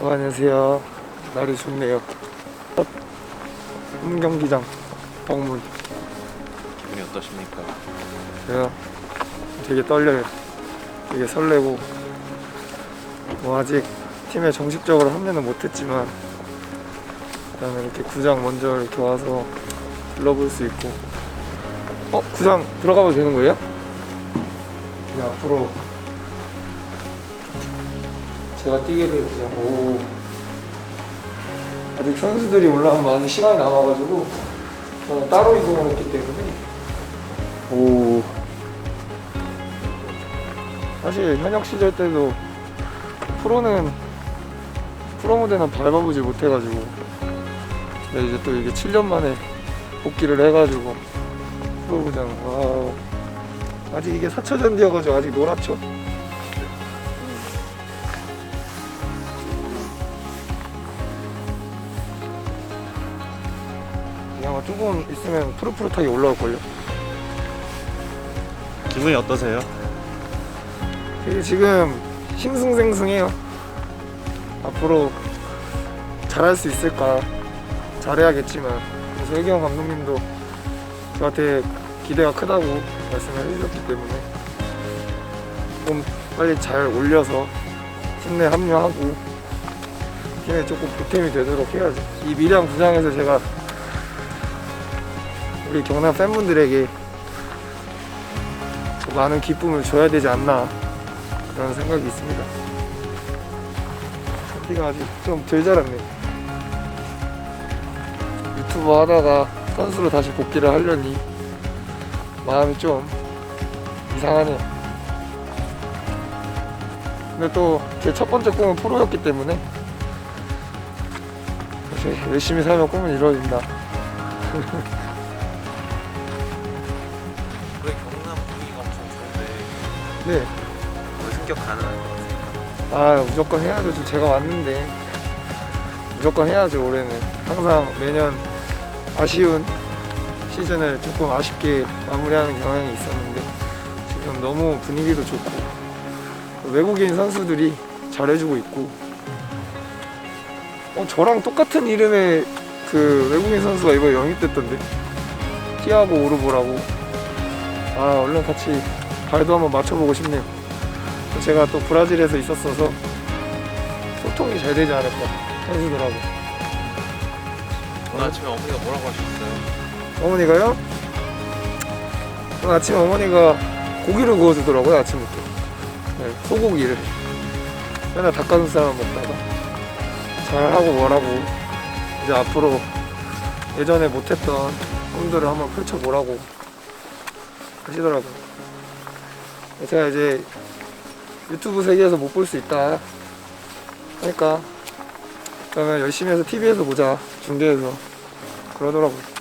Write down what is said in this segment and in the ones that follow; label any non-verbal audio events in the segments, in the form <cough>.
어, 안녕하세요. 날이 좋네요. 홈경기장 방문. 기분이 어떠십니까? 제가 되게 떨려요. 되게 설레고 뭐 아직 팀에 정식적으로 합류는 못했지만 일단은 이렇게 구장 먼저 이렇게 와서 둘러볼 수 있고 어 구장 들어가도 되는 거예요? 네, 앞으로 제가 뛰게 될 구장 오. 아직 선수들이 올라오면 많이 시간이 남아가지고 저는 따로 이동을 했기 때문에. 오. 사실 현역 시절 때도 프로는 프로 무대는 밟아보지 못해가지고. 근데 이제 또 이게 7년 만에 복귀를 해가지고 프로구장. 와 아직 이게 4차전이어가지고 아직 노랗죠 아마 조금 있으면 푸릇푸릇하게 올라올걸요 기분이 어떠세요? 되게 지금 싱숭생숭해요. 앞으로 잘할 수 있을까? 잘해야겠지만 그래서 회경 감독님도 저한테 기대가 크다고 말씀을 해주셨기 때문에 좀 빨리 잘 올려서 팀내 합류하고 팀에 조금 보탬이 되도록 해야죠. 이 미량 구장에서 제가 우리 경남 팬분들에게 많은 기쁨을 줘야 되지 않나 그런 생각이 있습니다. 선티가 아직 좀 덜 자랐네. 유튜버 하다가 선수로 다시 복귀를 하려니 마음이 좀 이상하네요. 근데 또 제 첫 번째 꿈은 프로였기 때문에 열심히 살면 꿈은 이루어진다. <laughs> 네. 오늘 승격 가능할 것 같아요. 아 무조건 해야죠. 지금 제가 왔는데 무조건 해야죠. 올해는 항상 매년 아쉬운 시즌을 조금 아쉽게 마무리하는 경향이 있었는데 지금 너무 분위기도 좋고 외국인 선수들이 잘해주고 있고 어, 저랑 똑같은 이름의 그 외국인 선수가 이번에 영입됐던데 티아고 오르보라고 아 얼른 같이 발도 한번 맞춰보고 싶네요. 제가 또 브라질에서 있었어서 소통이 잘 되지 않을까 선수들하고 오늘 아침에 어머니가 뭐라고 하셨어요? 어머니가요? 오늘 아침에 어머니가 고기를 구워주더라고요 아침부터 네, 소고기를 맨날 닭가슴살만 먹다가 잘하고 뭐라고 이제 앞으로 예전에 못했던 꿈들을 한번 펼쳐보라고 하시더라고요 제가 이제 유튜브 세계에서 못 볼 수 있다. 하니까 그러면 열심히 해서 TV에서 보자. 중계에서. 그러더라고요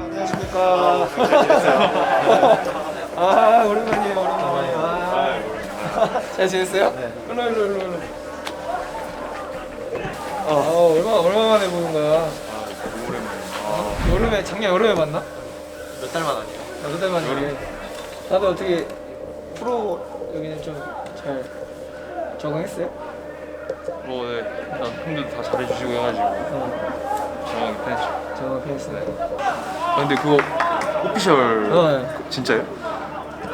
안녕하십니까. 아, 안녕하십니까. <laughs> 아, 오랜만이에요, 오랜만이에요. 아, 잘 지냈어요? 네. 일로, 일로, 일로, 일로. 아, 얼마, 얼마 만에 보는 거야? 너무 오랜만에. 여름에, 작년 여름에 만나? 몇 달만 아니에요? 몇달 만이네. 다들 어떻게 프로 여기는 좀 잘 적응했어요? 뭐, 네. 일단 형들도 다 잘해주시고 해가지고 어, 정확히 편했죠. 적응했어요. 아, 근데 그거 오피셜 어, 네. 진짜요?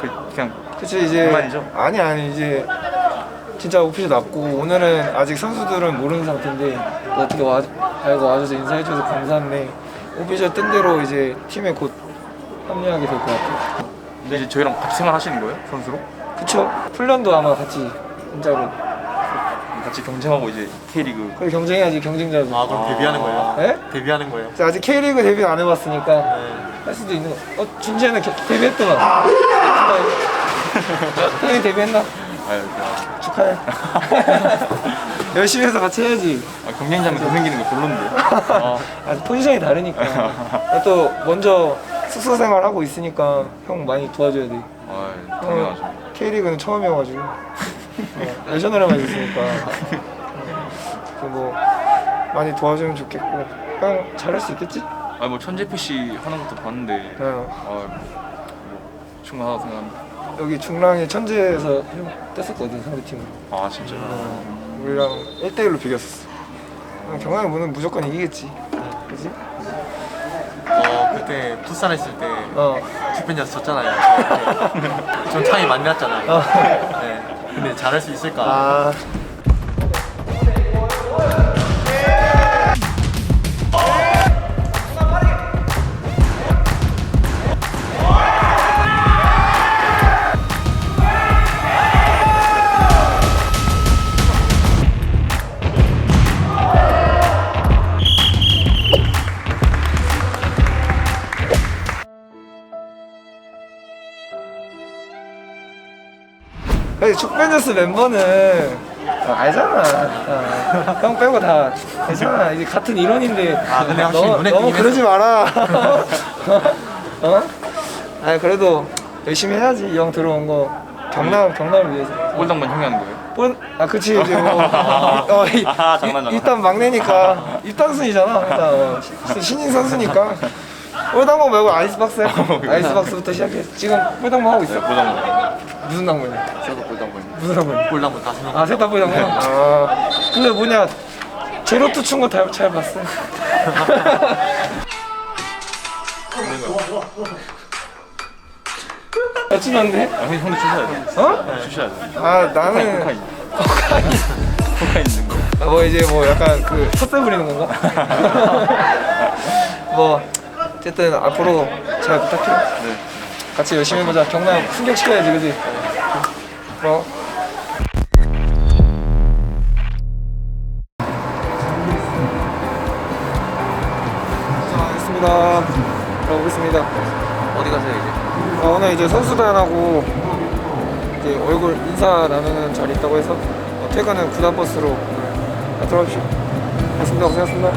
그 그냥 그치 이제 장난이죠? 아니 아니 이제 진짜 오피셜 났고 오늘은 아직 선수들은 모르는 상태인데 어떻게 와 알고 와줘서 인사해줘서 감사한데 오피셜 뜬 대로 이제 팀에 곧 합류하게 될 것 같아요. 근데 이제 저희랑 같이 생활하시는 거예요? 선수로? 그쵸? 훈련도 아마 같이 진짜로 같이 경쟁하고 이제 K리그 그래 경쟁해야지 경쟁자도. 아 그럼 데뷔하는 거예요? 네? 데뷔하는 거예요? 자, 아직 K리그 데뷔 안 해봤으니까 할 수도 있는 거. 어 준재는 개- 데뷔했더만. 형이 데뷔했나? 아유 그냥 축하해. <laughs> 열심히 해서 같이 해야지. 아, 경쟁자는 더 생기는 거 별론데. <laughs> 아, 아, 포지션이 다르니까. 나 <laughs> 또 먼저 숙소 생활 하고 있으니까 형 많이 도와줘야 돼. 아형 당연하죠. K리그는 처음이어가지고 어, 예전에만 있으니까 어, 뭐 많이 도와주면 좋겠고 형 잘할 수 있겠지? 아뭐 천재 PC 하는 것도 봤는데 어, 아, 뭐 충분하다고 생각합니다. 여기 중랑이 천재에서 형 뗐었거든 상대팀. 아 진짜. 어, 우리랑 1대1로 비겼었어. 어, 경남이 문은 무조건 이기겠지. 그지? 어 그때 풋살 했을 때 어. 디펜저스 졌잖아요. 좀 차이 많이 났잖아요. 어. 네. 근데 잘할 수 있을까? 아. 축벤져스 멤버는 어, 알잖아. 어, 형 빼고 다 괜찮아. 이제 같은 일원인데. 아, 근데 확실히 너, 눈에 너무 띄긴 그러지 마라. <laughs> 어? 아니 그래도 열심히 해야지. 이 형 들어온 거 경남 경남을 위해서. 꼴당만 형이 하는 거예요? 볼- 아 그치 이제 뭐 <laughs> 어, 이, 아, 장난, 장난. 이- 일단 막내니까 입단순이잖아 일단 어, 시- 신인 선수니까 볼당번 말고 아이스박스 해 아이스박스부터 시작해 지금 볼당번 하고 있어 네, 꼴당만. 무슨 꼴당만. 무슨 당번 골라면 다시 넣고 아 셋다 볼당번 아 근데 뭐냐 제로투 춘거잘 잘 봤어 야 치는데 아, 형, 형도 주셔야 돼. 어? 주셔야 돼. 아 나는 코카인. 코카인 있는 거. 아, 뭐 이제 뭐 약간 그 텃세 부리는 건가? <laughs> 뭐 어쨌든 앞으로 잘 부탁해. 네. 같이 열심히 해보자. 경남 충격시켜야지, 그지? 어? 들어보겠습니다. 어디 가세요 이제? 어, 오늘 이제 선수단하고 이제 얼굴 인사 나누는 자리 있다고 해서 어, 퇴근은 구단 버스로 네, 들어가십시오. 고맙습니다. 고생하셨습니다.